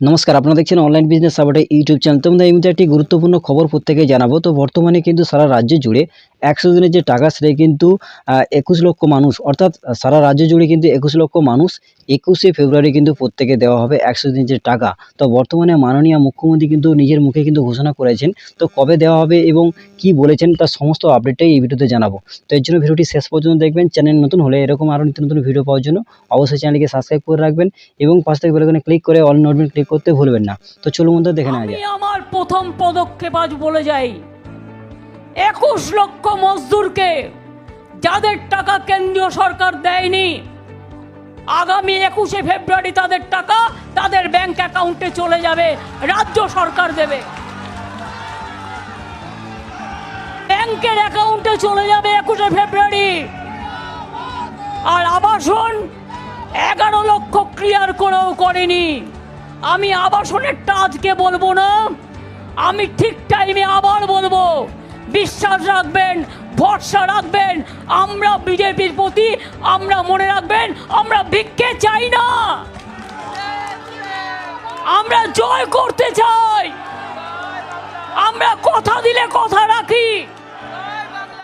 নমস্কার, আপনারা দেখছেন অনলাইন বিজনেস সাপোর্টে ইউটিউব চ্যানেল। তোমাদের এই মুহূর্তে একটি গুরুত্বপূর্ণ খবর প্রত্যেকে জানাব। তো বর্তমানে কিন্তু সারা রাজ্য জুড়ে একশো দিনের যে টাকা সেটা কিন্তু একুশ লক্ষ মানুষ, অর্থাৎ সারা রাজ্য জুড়ে কিন্তু একুশ লক্ষ মানুষ একুশে ফেব্রুয়ারি কিন্তু প্রত্যেকে দেওয়া হবে একশো দিনের যে টাকা। তো বর্তমানে মাননীয় মুখ্যমন্ত্রী কিন্তু নিজের মুখে কিন্তু ঘোষণা করেছেন। তো কবে দেওয়া হবে এবং কি বলেছেন, তার সমস্ত আপডেটটাই এই ভিডিওতে জানাব। তো এর জন্য ভিডিওটি শেষ পর্যন্ত দেখবেন, চ্যানেল নতুন হলে এরকম আরও নিত্য নতুন ভিডিও পাওয়ার জন্য অবশ্যই চ্যানেলকে সাবস্ক্রাইব করে রাখবেন এবং পাশ থেকে বেলাকনে ক্লিক করে অল নোটবেন ক্লিক করতে ভুলবেন না। তো চলুন দেখে নেওয়া যায় আমার প্রথম পদক্ষেপ আজ বলে যাই। একুশ লক্ষ মজদুরকে যাদের টাকা কেন্দ্রীয় সরকার দেয়নি, আগামী একুশে ফেব্রুয়ারি তাদের টাকা তাদের ব্যাংক অ্যাকাউন্টে চলে যাবে, রাজ্য সরকার দেবে। ব্যাংকের অ্যাকাউন্টে চলে যাবে একুশে ফেব্রুয়ারি। আর আবাসন এগারো লক্ষ ক্লিয়ার করেও করেনি। আমি আবাসনেরটা আজকে বলব না, আমি ঠিক টাইমে আবার বলব বিশ্বাস রাখবেন, ভরসা রাখবেন। আমরা বিজেপির প্রতি, আমরা মনে রাখবেন, আমরা ভিক্ষে চাই না। আমরা জয় করতে চাই। আমরা কথা দিলে কথা